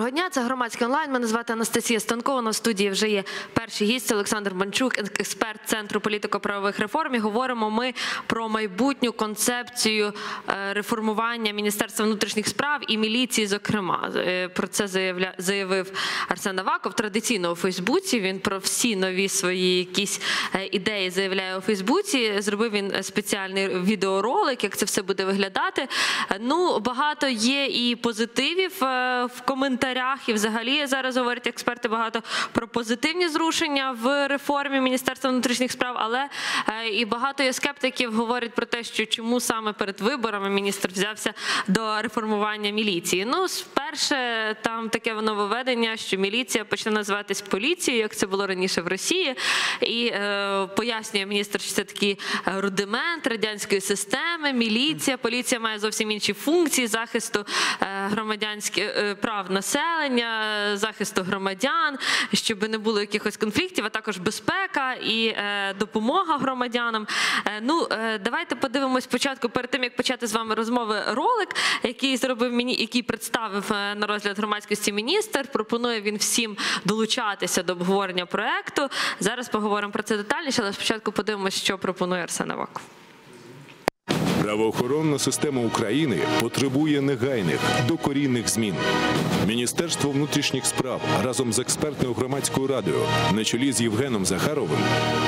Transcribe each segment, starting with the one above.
Доброго дня, це громадський онлайн. Мене звати Анастасія Станкова. На студії вже є перший гість Олександр Банчук, експерт центру політико-правових реформ. І говоримо ми про майбутню концепцію е, реформування Міністерства внутрішніх справ і міліції. Зокрема, Е, про це заявив Арсен Аваков традиційно у Фейсбуці. Він про всі нові свої якісь е, ідеї заявляє у Фейсбуці. Зробив він спеціальний відеоролик, як це все буде виглядати. Ну багато є і позитивів в коментарях, і взагалі зараз говорять експерти багато про позитивні зрушення в реформі Міністерства внутрішніх справ, але е, і багато є скептиків говорять про те, що чому саме перед виборами міністр взявся до реформування міліції. Ну, вперше там таке нововведення, що міліція почне називатись поліцією, як це було раніше в Росії, і е, пояснює міністр, що це такий рудимент радянської системи. Міліція, поліція має зовсім інші функції захисту е, громадянських е, прав населення, е, захисту громадян, щоб не було якихось конфліктів, а також безпека і е, допомога громадянам. Е, Ну е, давайте подивимось спочатку, перед тим як почати з вами розмови, ролик, який зробив мені, який представив на розгляд громадськості міністр. Пропонує він всім долучатися до обговорення проекту. Зараз поговоримо про це детальніше, але спочатку подивимось, що пропонує Арсен Аваков. Правоохоронна система України потребує негайних докорінних змін. Міністерство внутрішніх справ разом з експертною громадською радою на чолі з Євгеном Захаровим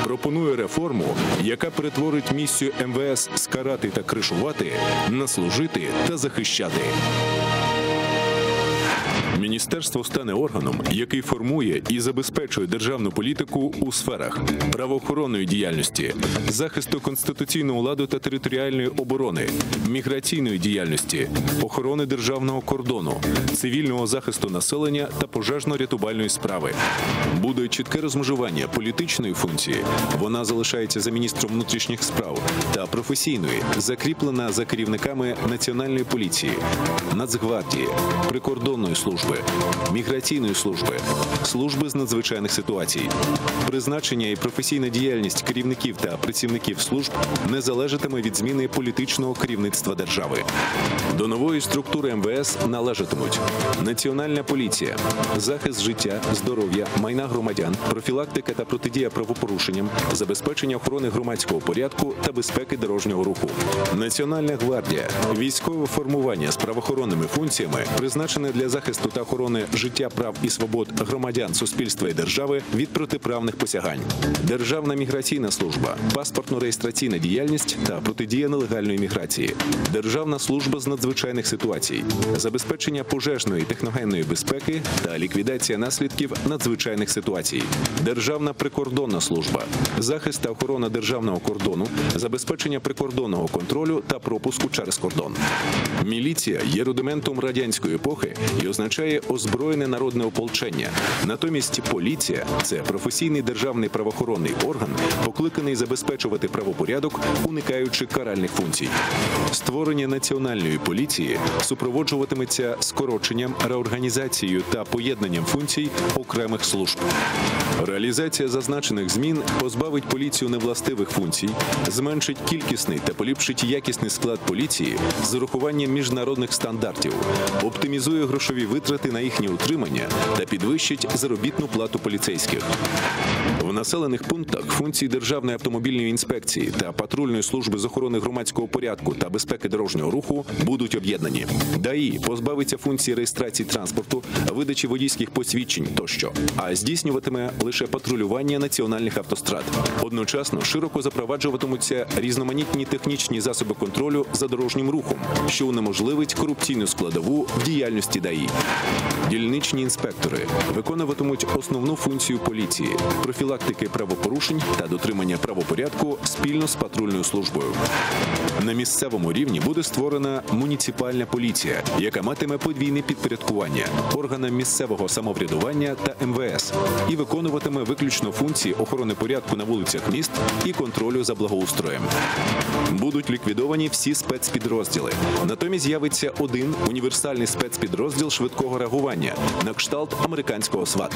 пропонує реформу, яка перетворить місію МВС скарати та кришувати на служити та захищати. Міністерство стане органом, який формує і забезпечує державну політику у сферах правоохоронної діяльності, захисту конституційного ладу та територіальної оборони, міграційної діяльності, охорони державного кордону, цивільного захисту населення та пожежно-рятувальної справи. Буде чітке розмежування політичної функції. Вона залишається за міністром внутрішніх справ та професійної, закріплена за керівниками національної поліції, Нацгвардії, прикордонної служби, міграційної служби, служби з надзвичайних ситуацій. Призначення і професійна діяльність керівників та працівників служб не залежатиме від зміни політичного керівництва держави. До нової структури МВС належатимуть Національна поліція, захист життя, здоров'я, майна громадян, профілактика та протидія правопорушенням, забезпечення охорони громадського порядку та безпеки дорожнього руху. Національна гвардія, військове формування з правоохоронними функціями, призначене для захисту та охорони життя, прав і свобод громадян, суспільства і держави від протиправних посягань. Державна міграційна служба, паспортно-реєстраційна діяльність та протидія нелегальної міграції, Державна служба з надзвичайних ситуацій, забезпечення пожежної техногенної безпеки та ліквідація наслідків надзвичайних ситуацій, Державна прикордонна служба, захист та охорона державного кордону, забезпечення прикордонного контролю та пропуску через кордон. Міліція є рудиментом радянської епохи і означає озброєне народне ополчення. Натомість поліція це професійний державний правоохоронний орган, покликаний забезпечувати правопорядок, уникаючи каральних функцій. Створення національної поліції супроводжуватиметься скороченням, реорганізацією та поєднанням функцій окремих служб. Реалізація зазначених змін позбавить поліцію невластивих функцій, зменшить кількісний та поліпшить якісний склад поліції з урахуванням міжнародних стандартів, оптимізує грошові витрати на їхнє утримання та підвищить заробітну плату поліцейських. В населених пунктах функції Державної автомобільної інспекції та патрульної служби з охорони громадського порядку та безпеки дорожнього руху будуть об'єднані. ДАІ позбавиться функції реєстрації транспорту, видачі водійських посвідчень тощо, а здійснюватиме лише патрулювання національних автострад. Одночасно широко запроваджуватимуться різноманітні технічні засоби контролю за дорожнім рухом, що унеможливить корупційну складову в діяльності ДАІ. Дільничні інспектори виконуватимуть основну функцію поліції профілактики правопорушень та дотримання правопорядку спільно з патрульною службою. На місцевому рівні буде створена муніципальна поліція, яка матиме подвійне підпорядкування органам місцевого самоврядування та МВС і виконуватиме виключно функції охорони порядку на вулицях міст і контролю за благоустроєм. Будуть ліквідовані всі спецпідрозділи. Натомість з'явиться один універсальний спецпідрозділ швидкого реагування на кшталт американського СВАТ.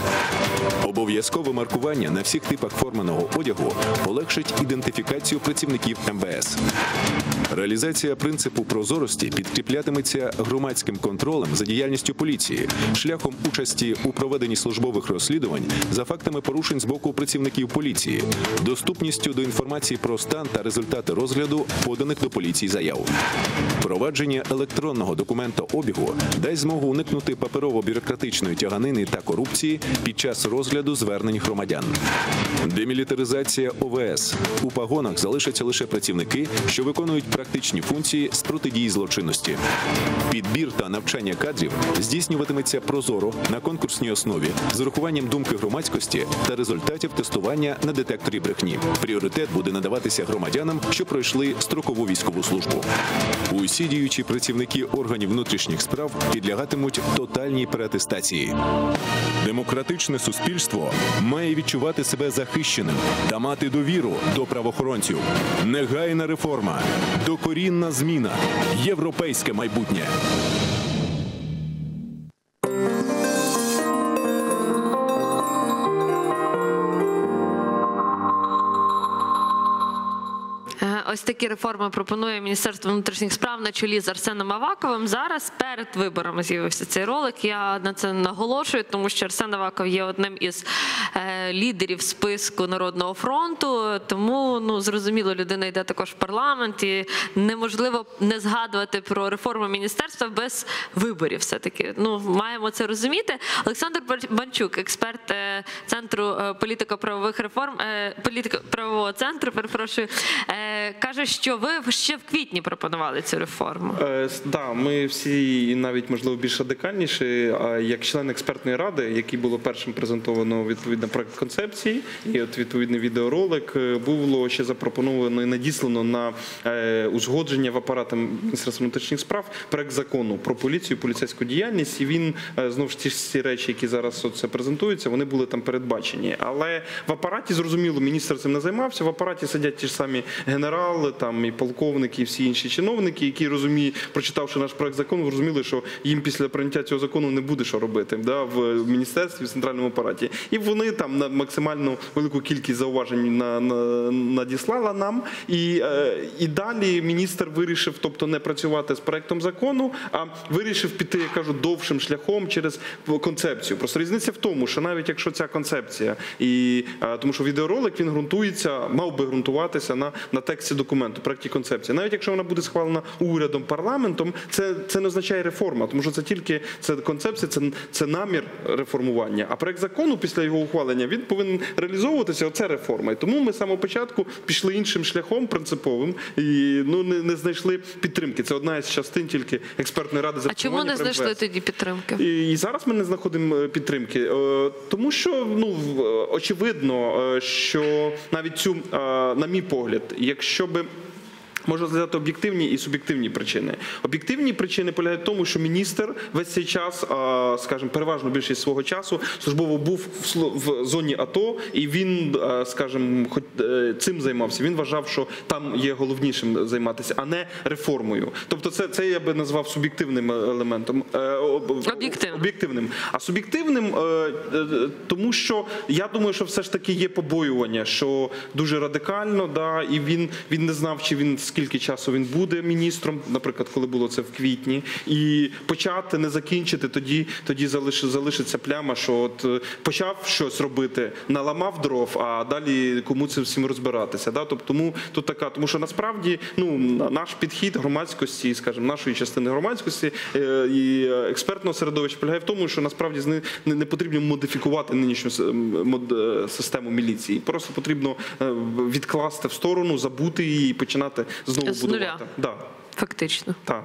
Обов'язкове маркування на всіх типах форменого одягу полегшить ідентифікацію працівників МВС. Реалізація принципу прозорості підкріплятиметься громадським контролем за діяльністю поліції, шляхом участі у проведенні службових розслідувань за фактами порушень з боку працівників поліції, доступністю до інформації про стан та результати розгляду поданих до поліції заяв. Впровадження електронного документообігу дасть змогу уникнути паперово-бюрократичної тяганини та корупції під час розгляду звернень громадян. Демілітаризація ОВС у пагонах залишаться лише працівники, що виконують практичні функції з протидії злочинності. Підбір та навчання кадрів здійснюватиметься прозоро на конкурсній основі з урахуванням думки громадськості та результатів тестування на детекторі брехні. Пріоритет буде надаватися громадянам, що пройшли строкову військову службу. Усі діючі працівники органів внутрішніх справ підлягатимуть тотальній переатестації. Демократичне суспільство має відчувати себе захищеним та мати довіру до правоохоронців. Негайна реформа, докорінна зміна, європейське майбутнє. Ось такі реформи пропонує Міністерство внутрішніх справ на чолі з Арсеном Аваковим. Зараз перед виборами з'явився цей ролик. Я на це наголошую, тому що Арсен Аваков є одним із е, лідерів списку Народного фронту. Тому ну зрозуміло, людина йде також в парламент, і неможливо не згадувати про реформу міністерства без виборів. Все таки ну маємо це розуміти. Олександр Банчук, експерт е, центру е, політико-правових реформ, е, політико-правового центру, перепрошую, каже, що ви ще в квітні пропонували цю реформу. Е, Да, ми всі навіть можливо більш радикальніші. А як член експертної ради, який було першим презентовано відповідно проект концепції, і от відповідний відеоролик е, було ще запропоновано і надіслано на е, узгодження в апарат Міністерства внутрішніх справ проект закону про поліцію, поліцейську діяльність. І він е, знову ж ті ці речі, які зараз це презентуються, вони були там передбачені. Але в апараті зрозуміло, міністр цим не займався. В апараті сидять ті ж самі генерали, там і полковники, і всі інші чиновники, які розуміють, прочитавши наш проект закону, зрозуміли, що їм після прийняття цього закону не буде що робити да, в міністерстві, в центральному апараті. І вони там на максимально велику кількість зауважень на, на, надіслала нам. І, е, і далі міністр вирішив, тобто не працювати з проектом закону, а вирішив піти, я кажу, довшим шляхом через концепцію. Просто різниця в тому, що навіть якщо ця концепція, і е, тому що відеоролик він ґрунтується, мав би ґрунтуватися на, на тексті документу, проекті концепції. Навіть якщо вона буде схвалена урядом, парламентом, це, це не означає реформа, тому що це тільки це концепція, це, це намір реформування. А проект закону після його ухвалення він повинен реалізовуватися. Оце реформа. І тому ми з самого початку пішли іншим шляхом принциповим і ну не, не знайшли підтримки. Це одна із частин тільки експертної ради А чому не знайшли тоді підтримки? І, і зараз ми не знаходимо е, підтримки, Е, тому що ну е, очевидно, що навіть цю, на мій погляд, якщо би. Можна сказати об'єктивні і суб'єктивні причини. Об'єктивні причини полягають в тому, що міністр весь цей час, скажімо, переважно більшість свого часу службово був в зоні АТО, і він, а, скажімо, е, цим займався. Він вважав, що там є головнішим займатися, а не реформою. Тобто, це, це я би назвав суб'єктивним елементом. Е, Об'єктивним. об'єктивним. А суб'єктивним, е, е, тому що я думаю, що все ж таки є побоювання, що дуже радикально, да, і він, він не знав, чи він скільки часу він буде міністром, наприклад, коли було це в квітні, і почати не закінчити, тоді, тоді залиш, залишиться пляма, що от е, почав щось робити, наламав дров, а далі кому це всім розбиратися. Да? Тобто, тому тут така, тому що насправді ну наш підхід громадськості, скажімо, нашої частини громадськості е, і експертного середовища полягає в тому, що насправді не, потрібно модифікувати нинішню е, систему міліції. Просто потрібно відкласти в сторону, забути її і починати знову З нуля. Да, Фактично. так.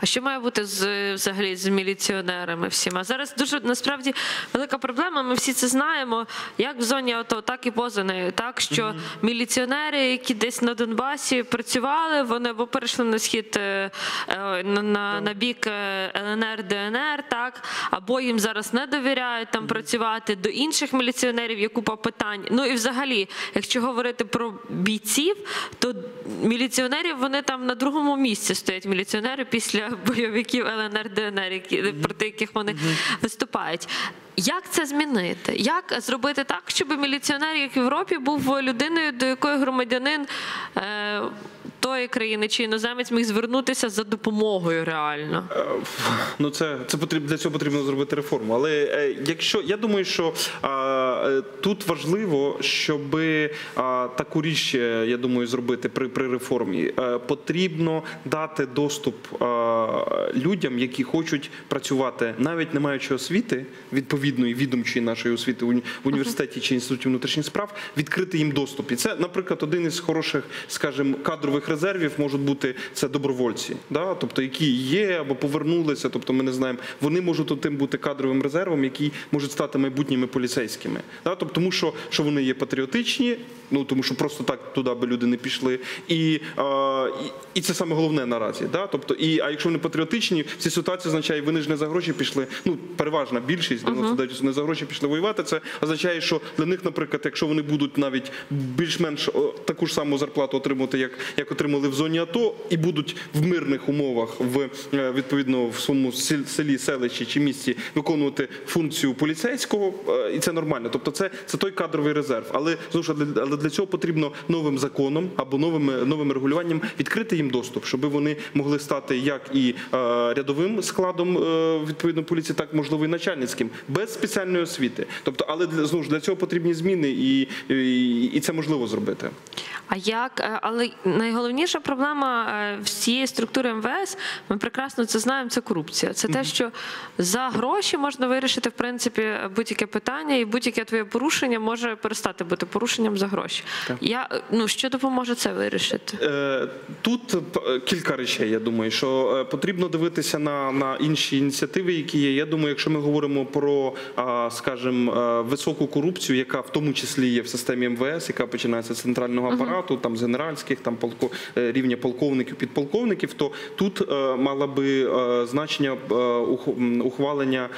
А що має бути з взагалі з міліціонерами всіма? Зараз дуже насправді велика проблема. Ми всі це знаємо, як в зоні АТО, так і поза нею. Так що міліціонери, які десь на Донбасі працювали, вони або перейшли на схід е, е, на, на, на бік е, ЛНР, ДНР, так або їм зараз не довіряють там працювати до інших міліціонерів. Є купа питань. Ну і взагалі, якщо говорити про бійців, то міліціонерів вони там на другому місці стоять міліціонери після бойовиків ЛНР ДНР, які проти яких вони виступають. Як це змінити? Як зробити так, щоб міліціонер, як в Європі, був людиною, до якої громадянин е, тої країни, чи іноземець міг звернутися за допомогою реально? Ну, це, це потрібно для цього потрібно зробити реформу. Але е, якщо я думаю, що е, тут важливо, щоб таку річ, е, я думаю, зробити при, при реформі. Е, потрібно дати доступ людям, які хочуть працювати, навіть не маючи освіти, відповідної відомчої нашої освіти в уні- університеті чи інституті внутрішніх справ, відкрити їм доступ. І це, наприклад, один із хороших, скажімо, кадрових резервів можуть бути це добровольці, да? тобто які є або повернулися, тобто ми не знаємо, вони можуть тим бути кадровим резервом, які можуть стати майбутніми поліцейськими. Да? Тобто, тому що, що вони є патріотичні, ну тому що просто так туди би люди не пішли. І, а, і, і це саме головне наразі. Да? Тобто, і, а якщо вони патріотичні, в цій ситуації означає, вони ж не за гроші пішли. Ну, переважна більшість 99% не за гроші пішли воювати. Це означає, що для них, наприклад, якщо вони будуть навіть більш-менш таку ж саму зарплату отримувати, як, як отримали в зоні АТО, і будуть в мирних умовах в е, відповідно в своєму сел- селі, селищі чи місті виконувати функцію поліцейського, е, і це нормально. Тобто, це, це той кадровий резерв. Але знову ж але для цього потрібно новим законом або новим, новим регулюванням відкрити їм доступ, щоб вони могли стати як і е, рядовим складом е, відповідно поліції, так можливо і начальницьким, без спеціальної освіти. Тобто, але для знову ж для цього потрібні зміни, і, і, і це можливо зробити. А як, е, але найголовніша проблема всієї структури МВС, ми прекрасно це знаємо, це корупція. Це те, що за гроші можна вирішити в принципі будь-яке питання, і будь-яке твоє порушення може перестати бути порушенням за гроші. Я е, ну що допоможе це вирішити? Е, Тут кілька речей. Я думаю, що е, потрібно дивитися на, на інші ініціативи, які є. Я думаю, якщо ми говоримо про, скажімо, е, високу корупцію, яка в тому числі є в системі МВС, яка починається з центрального апарату, там з генеральських, там полко, рівня полковників, підполковників, то тут мало би значення ухвалення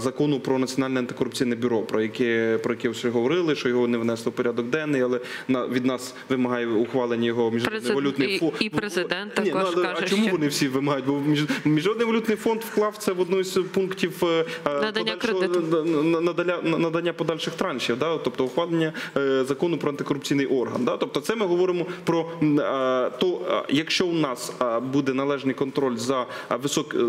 закону про національне антикорупційне бюро, про яке про яке вже говорили, що його не внесли в порядок денний, але від нас вимагає ухвалення його міжнародний валютний фонд. і президент Ні, ну, також але, каже, а чому що- вони всі вимагають? Бо між- міжнародний валютний фонд вклав це в одну із пунктів е, Надання подальшого- кредиту. на- на- надання, надання подальших траншів, да? тобто ухвалення е, закону про антикорупційний орган. Да? Тобто, це ми говоримо про е, то, е, якщо у нас е, буде належний контроль за е, висок, е, е,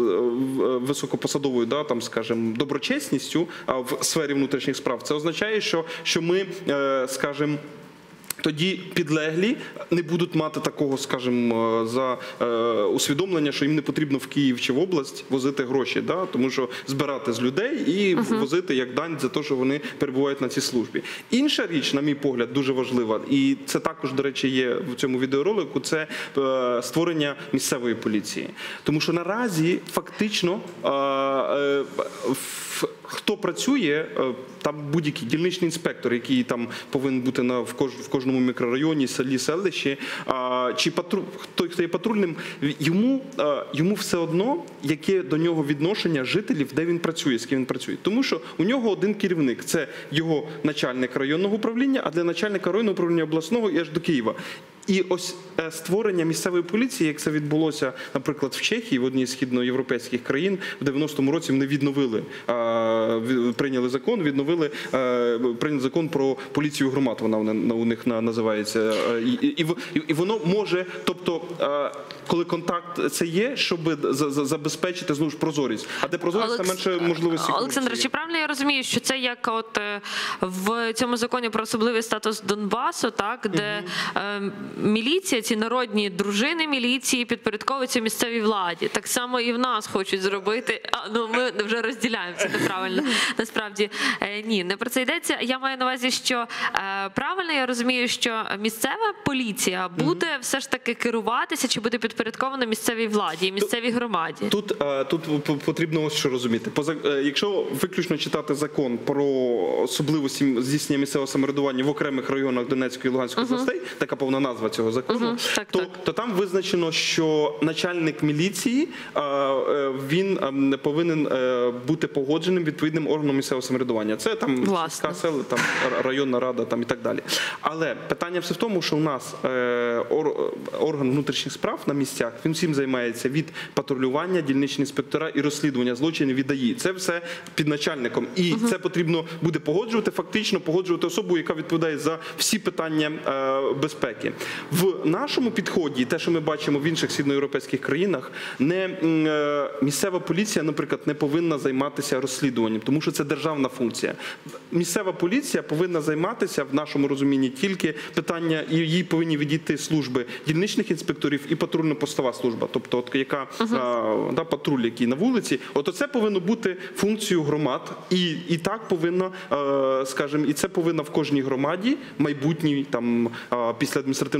високопосадовою, да, там, скажімо, доброчесністю в сфері внутрішніх справ, це означає, що, що ми, е, скажімо, тоді підлеглі не будуть мати такого, скажімо, за е, усвідомлення, що їм не потрібно в Київ чи в область возити гроші, да? тому що збирати з людей і возити як дань за те, що вони перебувають на цій службі. Інша річ, на мій погляд, дуже важлива, і це також, до речі, є в цьому відеоролику. Це е, створення місцевої поліції, тому що наразі фактично е, е, в- хто працює, е, там будь-який дільничний інспектор, який там повинен бути на в, кож, в кожному мікрорайоні, селі, селищі, а, чи патру, той, хто є патрульним, йому, е, йому все одно, яке до нього відношення жителів, де він працює, з ким він працює. Тому що у нього один керівник це його начальник районного управління, а для начальника районного управління обласного і аж до Києва. І ось е, створення місцевої поліції, як це відбулося, наприклад, в Чехії, в одній з східноєвропейських країн, в 90-му році вони відновили, прийняли закон, відновили е, прийняли закон про поліцію громад. Вона вона на- у них на- називається. Е, І, і, воно може, тобто, коли контакт це є, щоб за- за- забезпечити знову ж прозорість. А де прозорість, Олекс- менше можливості. Олександр, чи правильно я розумію, що це як от в цьому законі про особливий статус Донбасу, так де міліція, ці народні дружини міліції підпорядковуються місцевій владі. Так само і в нас хочуть зробити. А ну ми вже розділяємо це неправильно. Насправді е, ні, не про це йдеться. Я маю на увазі, що е, правильно я розумію, що місцева поліція буде все ж таки керуватися чи буде підпорядкована місцевій владі і місцевій громаді. Тут, е, тут потрібно ось що розуміти. Поза, е, якщо виключно читати закон про особливості здійснення місцевого самоврядування в окремих районах Донецької і Луганської областей, така повна назва цього закону, Мгм, так, то, так. то там визначено, що начальник міліції е, е, він ем, повинен е, бути погодженим відповідним органом місцевого самоврядування. Це там сільська села, там районна рада, там і так далі. Але питання все в тому, що у нас орган внутрішніх справ на місцях він всім займається від патрулювання, дільничні інспектора і розслідування злочинів від ДАІ. Це все під начальником, і це потрібно буде погоджувати, фактично погоджувати особу, яка відповідає за всі питання безпеки. В нашому підході, те, що ми бачимо в інших східноєвропейських країнах, не е, місцева поліція, наприклад, не повинна займатися розслідуванням, тому що це державна функція. Місцева поліція повинна займатися в нашому розумінні тільки питання, і їй повинні відійти служби дільничних інспекторів і патрульно-постова служба, тобто, от яка а, да, патруль, який на вулиці, от це повинно бути функцією громад, і, і так повинно, е, скажімо, і це повинно в кожній громаді майбутній там а,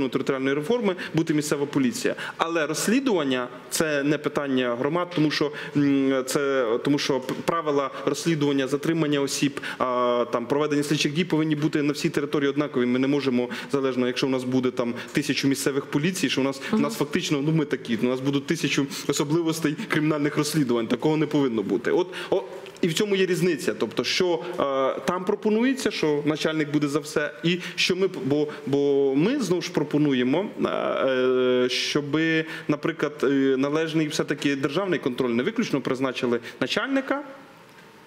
після адміністративно-територіальної реформи бути місцева поліція. Але розслідування це не питання громад, тому що це тому, що правила розслідування, затримання осіб, там проведення слідчих дій повинні бути на всій території однакові. Ми не можемо залежно, якщо у нас буде там тисячу місцевих поліцій, що у нас у нас фактично ну ми такі. У нас будуть тисячу особливостей кримінальних розслідувань. Такого не повинно бути. От о, і в цьому є різниця. Тобто, що е, там пропонується, що начальник буде за все, і що ми бо, бо ми знову ж пропонуємо, е, е, щоб, наприклад, належний все таки державний контроль не виключно призначили начальника.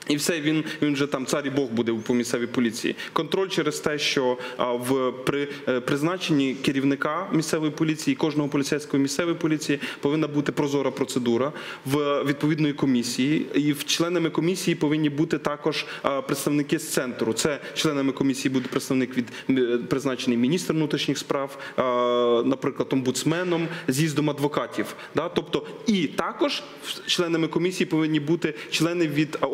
І все, він, він же там цар і Бог буде по місцевій поліції. Контроль через те, що в при е, призначенні керівника місцевої поліції, кожного поліцейського місцевої поліції повинна бути прозора процедура в відповідної комісії. І в членами комісії повинні бути також представники з центру. Це членами комісії буде представник від е, призначений міністр внутрішніх справ, наприклад, омбудсменом, з'їздом адвокатів. Да? Тобто, і також членами комісії повинні бути члени від а,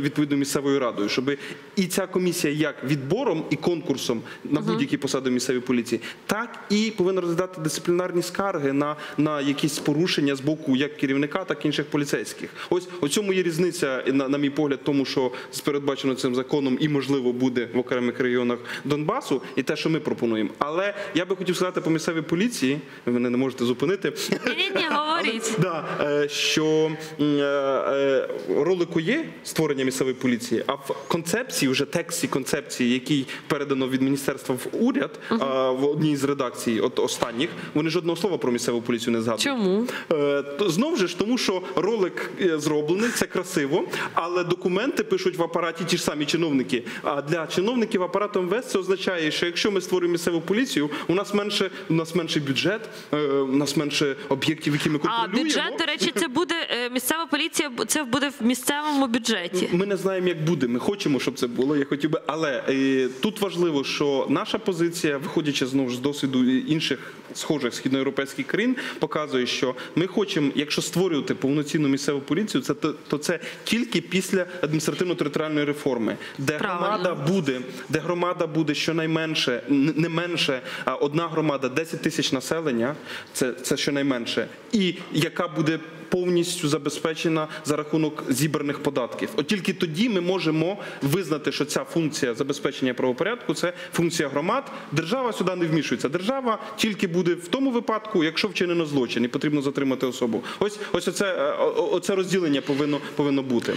відповідно місцевою радою, щоб і ця комісія як відбором і конкурсом на будь-які посади в місцевій поліції, так і повинна розглядати дисциплінарні скарги на, на якісь порушення з боку як керівника, так і інших поліцейських. Ось у цьому є різниця, на, на мій погляд, тому що передбачено цим законом і можливо буде в окремих регіонах Донбасу, і те, що ми пропонуємо. Але я би хотів сказати по місцевій поліції, ви мене не можете зупинити. Ні-ні-ні, говоріть. Да, е, що е, е, ролику є створення місцевої поліції, а в концепції, вже тексті концепції, який передано від міністерства в уряд а, в одній з редакцій, от останніх, вони жодного слова про місцеву поліцію не згадують. Чому? Е, то Знов же ж тому, що ролик е, зроблений, це красиво, але документи пишуть в апараті ті ж самі чиновники. А для чиновників апарату МВС це означає, що якщо ми створюємо місцеву поліцію, у нас менше у нас менший бюджет, е, у нас менше об'єктів, які ми А бюджет, до речі, це буде е, місцева поліція, це буде в місцевому бюджеті. Ми не знаємо, як буде. Ми хочемо, щоб це було. Я хотів би, але е, тут важливо, що наша позиція, виходячи знову ж з досвіду інших схожих східноєвропейських країн, показує, що ми хочемо, якщо створювати повноцінну місцеву поліцію, це то, то це тільки після адміністративно-територіальної реформи, де Правильно. громада буде, де громада буде щонайменше, не менше, а одна громада 10 тисяч населення, це, це щонайменше, і яка буде повністю забезпечена за рахунок зібраних податків. От тільки тоді ми можемо визнати, що ця функція забезпечення правопорядку це функція громад. Держава сюди не вмішується. Держава тільки буде в тому випадку, якщо вчинено злочин і потрібно затримати особу. Ось ось оце, е, оце розділення повинно повинно бути.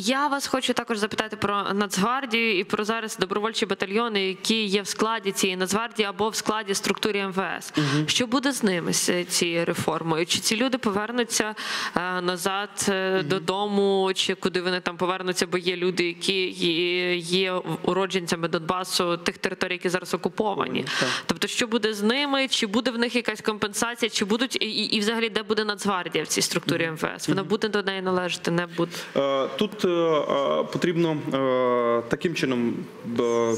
Я вас хочу також запитати про Нацгвардію і про зараз добровольчі батальйони, які є в складі цієї Нацгвардії або в складі структурі МВС. Що буде з ними з цією реформою? Чи ці люди повернуться е, назад е, додому, чи куди вони там повернуться? Бо є люди, які є, уродженцями Донбасу, тих територій, які зараз окуповані. Тобто, що буде з ними? Чи буде в них якась компенсація? Чи будуть і, і, і взагалі де буде Нацгвардія в цій структурі МВС? Вона буде до неї належати, не буде. Е, Тут потрібно е, таким чином е,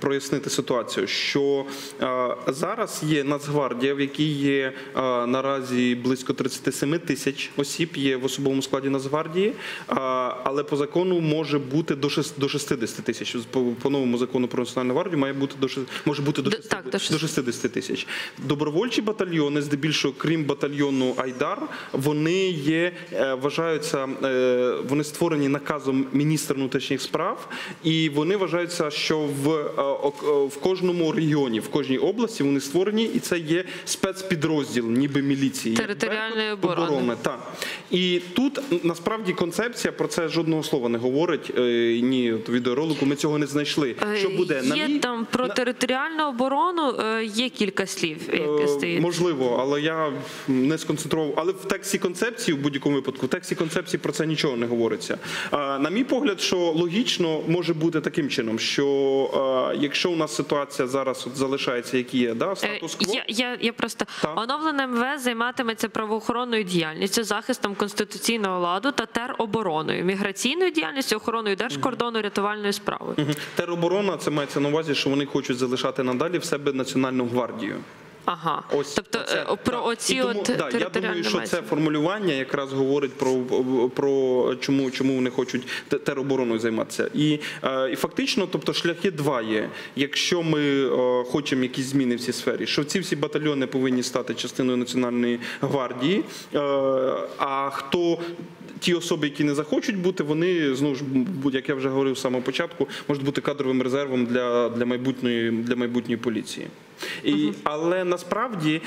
прояснити ситуацію, що е, зараз є Нацгвардія, в якій є е, наразі близько 37 тисяч осіб є в особовому складі Нацгвардії, е, але по закону може бути до 60 тисяч. По, новому закону про національну гвардію має бути до може бути до 60 так, до до 60 тисяч. Добровольчі батальйони, здебільшого, крім батальйону Айдар, вони є, е, вважаються, е, вони створені наказом міністра внутрішніх справ, і вони вважаються, що в, е, е, в кожному регіоні, в кожній області вони створені, і це є спецпідрозділ, ніби міліції. Територіальної Беркут, оборони. Так. І тут насправді концепція про це жодного слова не говорить. Е, Ні, от відеоролику ми цього не знайшли. Що буде на Є мій- там про на- територіальну оборону, є кілька слів, які стоїть. Можливо, але я не сконцентрував. Але в тексті концепції, в будь-якому випадку, в тексті концепції про це нічого не говориться. Е, На мій погляд, що логічно може бути таким чином, що е, якщо у нас ситуація зараз от залишається, як є, да, Е, статус-кво. Я, я, я просто Так. оновлене МВС займатиметься правоохоронною діяльністю, захистом конституційного ладу та теробороною, міграційною діяльністю, охороною держкордону, рятувальною справою. Тероборона це мається на увазі, що вони хочуть залишати надалі в себе національну гвардію. Ага, Ось тобто оце, е, про оці І тому, от да, я думаю, що це формулювання якраз говорить про, про чому, чому вони хочуть те- теробороною займатися. І, е, і фактично, тобто шляхи два є. Якщо ми е, хочемо якісь зміни в цій сфері, що ці всі батальйони повинні стати частиною національної гвардії. Е, а хто ті особи, які не захочуть бути, вони знову ж як я вже говорив з самого початку, можуть бути кадровим резервом для, для майбутньої для майбутньої поліції. І, Але насправді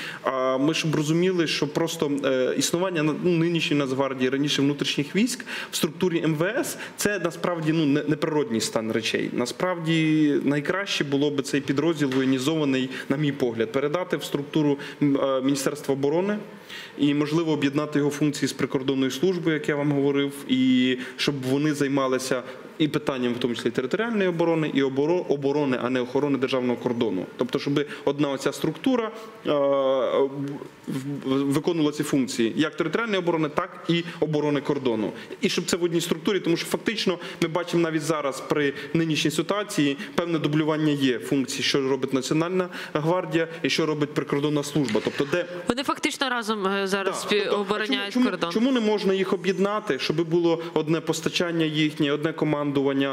ми щоб розуміли, що просто е, існування ну, нинішньої Нацгвардії, раніше внутрішніх військ в структурі МВС це насправді ну неприродній стан речей. Насправді найкраще було би цей підрозділ воєнізований, на мій погляд, передати в структуру е, Міністерства оборони і можливо об'єднати його функції з прикордонною службою, як я вам говорив, і щоб вони займалися. І питанням, в тому числі територіальної оборони, і оборони, а не охорони державного кордону. Тобто, щоб одна оця структура е, виконувала ці функції як територіальної оборони, так і оборони кордону. І щоб це в одній структурі, тому що фактично ми бачимо навіть зараз при нинішній ситуації певне дублювання є функцій, що робить Національна гвардія і що робить прикордонна служба. Тобто, де Вони фактично разом е, зараз так, тобто, обороняють чому, кордон. Чому, чому не можна їх об'єднати, щоб було одне постачання їхнє, одне командування?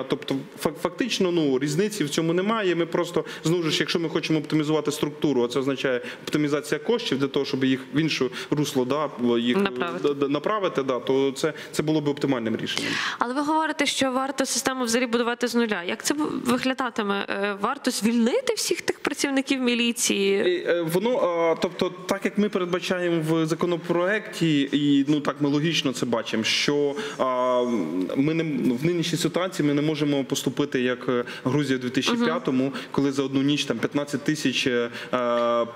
Тобто, фак- фактично, ну різниці в цьому немає. Ми просто знову ж, якщо ми хочемо оптимізувати структуру, а це означає оптимізація коштів для того, щоб їх в інше русло да, їх Направити. направити, да, то це, це було б оптимальним рішенням. Але ви говорите, що варто систему взагалі будувати з нуля. Як це виглядатиме? Е, Варто звільнити всіх тих працівників міліції? І, е, Воно, тобто, так як ми передбачаємо в законопроекті, і ну так ми логічно це бачимо, що ми не в нинішній ситуації ми не можемо поступити як е, Грузія в 2005-му, коли за одну ніч там 15 тисяч е, е,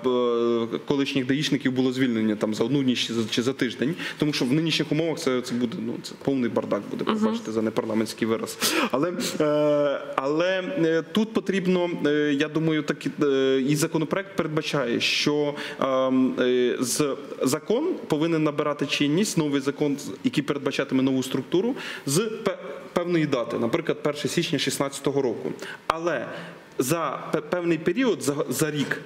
колишніх даїшників було звільнено там за одну ніч чи за, тиждень. Тому що в нинішніх умовах це, це буде ну це повний бардак буде, пробачте за непарламентський вираз. Але, але тут потрібно, я думаю, так і, законопроект передбачає, що ем, з закон повинен набирати чинність, новий закон, який передбачатиме нову структуру з пе- певної дати, наприклад, 1 січня 2016 року. Але за певний період, за, за рік.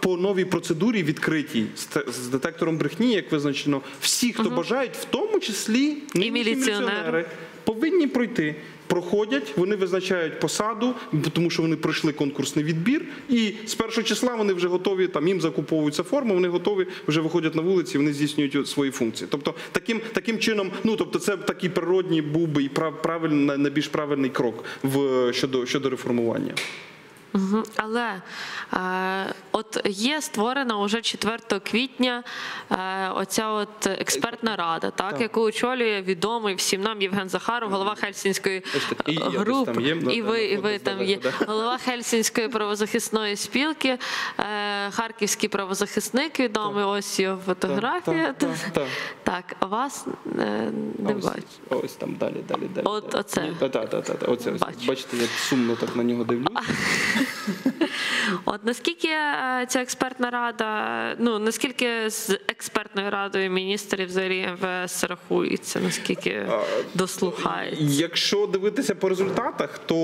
По новій процедурі відкритій з детектором брехні, як визначено, всі, хто бажають, в тому числі і міліціонери. повинні пройти. Проходять, вони визначають посаду, тому що вони пройшли конкурсний відбір, і з першого числа вони вже готові, там їм закуповуються форми, вони готові, вже виходять на вулиці, вони здійснюють свої функції. Тобто таким, таким чином, ну тобто, це такий природній був би і прав, правильний, найбільш правильний крок в щодо щодо реформування. Але е, от є створена уже 4 квітня е, оця от експертна рада, так, Так. яку очолює відомий всім нам Євген Захаров, голова Хельсінської І групи. є, і ви, і ви там є голова Хельсінської правозахисної спілки, е, харківський правозахисник відомий. Ось його фотографія. так, так, Так, вас е, не ось, бачу. ось там далі, далі, далі. От оце. Ні, та, та, та, та, оце. Бачите, я сумно так на нього дивлюсь. От наскільки е, ця експертна рада, ну наскільки з експертною радою міністрів взагалі МВС рахується, наскільки дослухається? Якщо дивитися по результатах, то,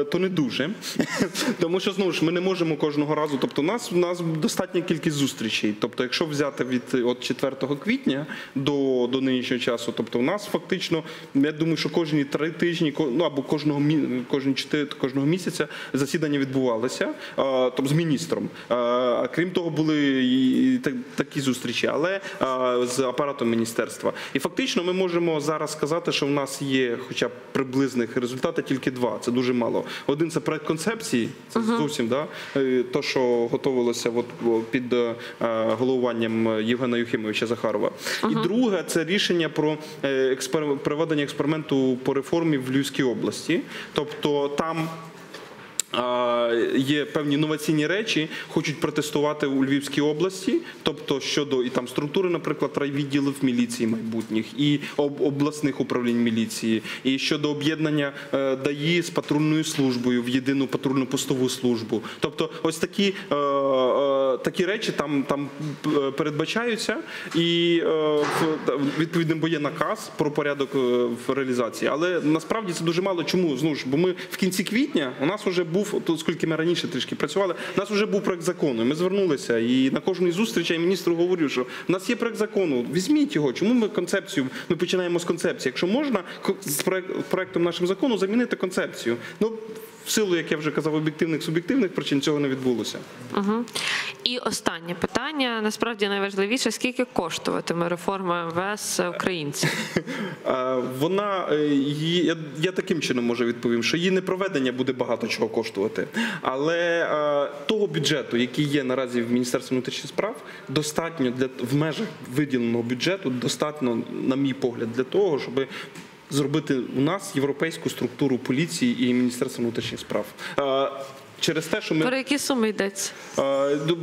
е, то не дуже. Тому що знову ж ми не можемо кожного разу. Тобто, у нас у нас достатня кількість зустрічей. Тобто, якщо взяти від от 4 квітня до, до нинішнього часу, тобто у нас фактично, я думаю, що кожні три тижні, ну або кожного кожні чотири кожного місяця засідання відбувалися, е, тобто з міністром. Е, крім того, були і такі зустрічі, але е, з апаратом міністерства. І фактично ми можемо зараз сказати, що в нас є хоча б приблизних результати тільки два. Це дуже мало. Один це проект концепції, це зовсім да, то, що готовилося от, під головуванням Євгена Юхимовича Захарова. І друге це рішення про експер... проведення експерименту по реформі в Львівській області. Тобто там є певні новаційні речі, хочуть протестувати у Львівській області, тобто щодо і там структури, наприклад, райвідділів міліції майбутніх і обласних управлінь міліції, і щодо об'єднання е, ДАІ з патрульною службою в єдину патрульну постову службу. Тобто, ось такі, е, е, такі речі там, там е, передбачаються, і е, в- та- бо є наказ про порядок е, в реалізації. Але насправді це дуже мало. Чому знову ж? Бо ми в кінці квітня у нас вже був, то оскільки ми раніше трішки працювали, у нас вже був проект закону. Ми звернулися і на кожній зустрічі я міністру говорю, що в нас є проект закону. Візьміть його. Чому ми концепцію? Ми починаємо з концепції. Якщо можна, з проектом нашим закону замінити концепцію. Ну в силу, як я вже казав, об'єктивних суб'єктивних причин цього не відбулося. Угу. І останнє питання насправді найважливіше: скільки коштуватиме реформа МВС українців? Вона е, її я, я таким чином може відповім, що її непроведення буде багато чого коштувати. Але того бюджету, який є наразі в Міністерстві внутрішніх справ, достатньо для в межах виділеного бюджету, достатньо, на мій погляд, для того, щоб зробити у нас європейську структуру поліції і Міністерства внутрішніх справ. Через те, що ми Про які суми йдеться?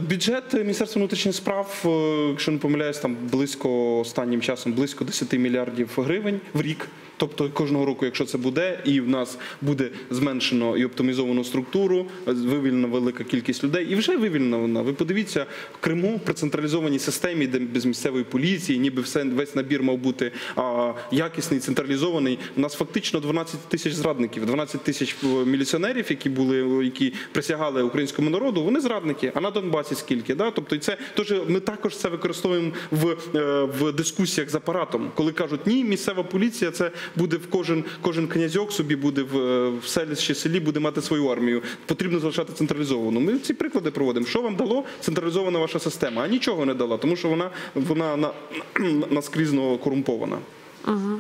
Бюджет Міністерства внутрішніх справ, е, якщо не помиляюсь, там близько останнім часом близько 10 мільярдів гривень в рік. Тобто кожного року, якщо це буде, і в нас буде зменшено і оптимізовано структуру, е, вивільнена велика кількість людей, і вже вивільнена вона. Ви подивіться в Криму при централізованій системі, де без місцевої поліції, ніби все весь набір мав бути а, якісний, централізований. У нас фактично 12 тисяч зрадників, 12 тисяч е, міліціонерів, які були, які присягали українському народу. Вони зрадники. А на Донбасі скільки? Да? Тобто, це теж ми також це використовуємо в, е, в дискусіях з апаратом, коли кажуть, ні, місцева поліція це буде в кожен кожен князьок собі буде в, в селищі селі, буде мати свою армію. Потрібно залишати централізовану. Ми ці приклади проводимо. Що вам дало централізована ваша система? А нічого не дала, тому що вона вона на, наскрізно корумпована. Угу.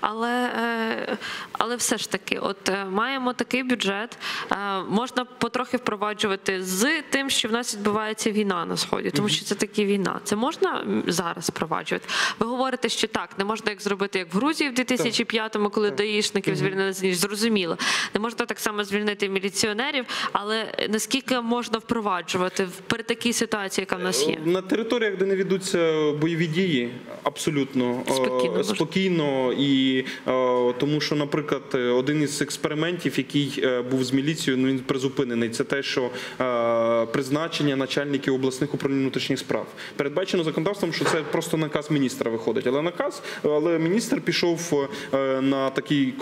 Але, е, але все ж таки, от е, маємо такий бюджет, е, можна потрохи впроваджувати з тим, що в нас відбувається війна на сході, тому що це таки війна. Це можна зараз впроваджувати. Ви говорите, що так, не можна як зробити, як в Грузії в 2005-му, коли даїшників звільнили з ніж. Зрозуміло, не можна так само звільнити міліціонерів, але наскільки можна впроваджувати в- при такій ситуації, яка в нас є? На територіях, де не ведуться бойові дії, абсолютно Спокійно можна. Спокійно і е, тому, що, наприклад, один із експериментів, який е, був з міліцією, ну він призупинений. Це те, що е, призначення начальників обласних управлінь внутрішніх справ передбачено законодавством, що це просто наказ міністра виходить. Але наказ, але міністр пішов на такий,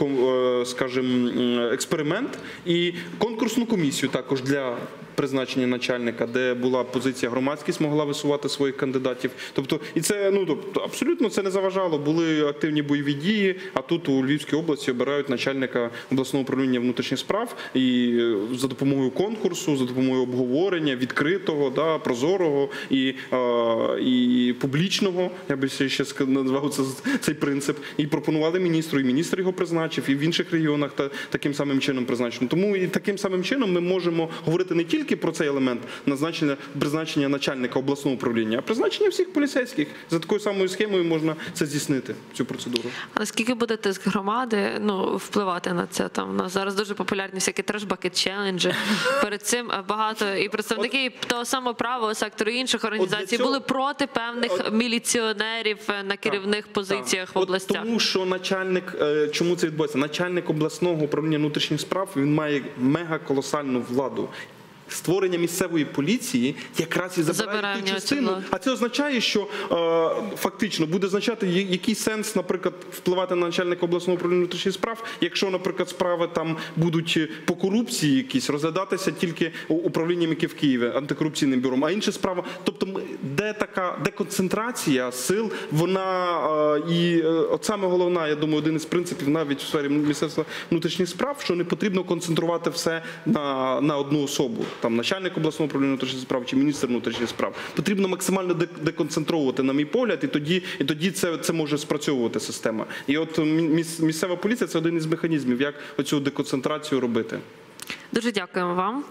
скажімо, експеримент і конкурсну комісію також для призначення начальника, де була позиція громадськість, могла висувати своїх кандидатів. Тобто, і це ну тобто абсолютно це не заважало. Були активні бойові дії. А тут у Львівській області обирають начальника обласного управління внутрішніх справ і е, за допомогою конкурсу, за допомогою обговорення відкритого, да, прозорого і, е, і публічного. Я би ще назвав це цей принцип. І пропонували міністру, і міністр його призначив, і в інших регіонах та таким самим чином призначено. Тому і таким самим чином ми можемо говорити не тільки про цей елемент назначення призначення начальника обласного управління, а призначення всіх поліцейських за такою самою схемою можна це здійснити. Цю процедуру. А наскільки буде тиск громади ну, впливати на це? Там у нас зараз дуже популярні всякі трешбакет челенджі. Перед цим е, багато і представники того самого правого сектору і інших організацій цього- були проти певних міліціонерів е, на керівних позиціях в От областях. тому що начальник, е, чому це відбувається? Начальник обласного управління внутрішніх справ він має мега колосальну владу. Створення місцевої поліції якраз і забирає ту частину. А це означає, що е, фактично буде означати, який сенс, наприклад, впливати на начальника обласного управління внутрішніх справ, якщо, наприклад, справи там будуть е, по корупції якісь розглядатися тільки управлінням, яке в Києві, антикорупційним бюром, а інша справа, тобто де така деконцентрація сил, вона е, і е, от саме головна, я думаю, один із принципів навіть в сфері міністерства внутрішніх справ, що не потрібно концентрувати все на, на одну особу, там начальник обласного управління внутрішніх справ чи міністр внутрішніх справ. Потрібно максимально дек- деконцентровувати, на мій погляд, і тоді, і тоді це, це може спрацьовувати система. І от місцева поліція це один із механізмів, як оцю деконцентрацію робити. Дуже дякуємо вам.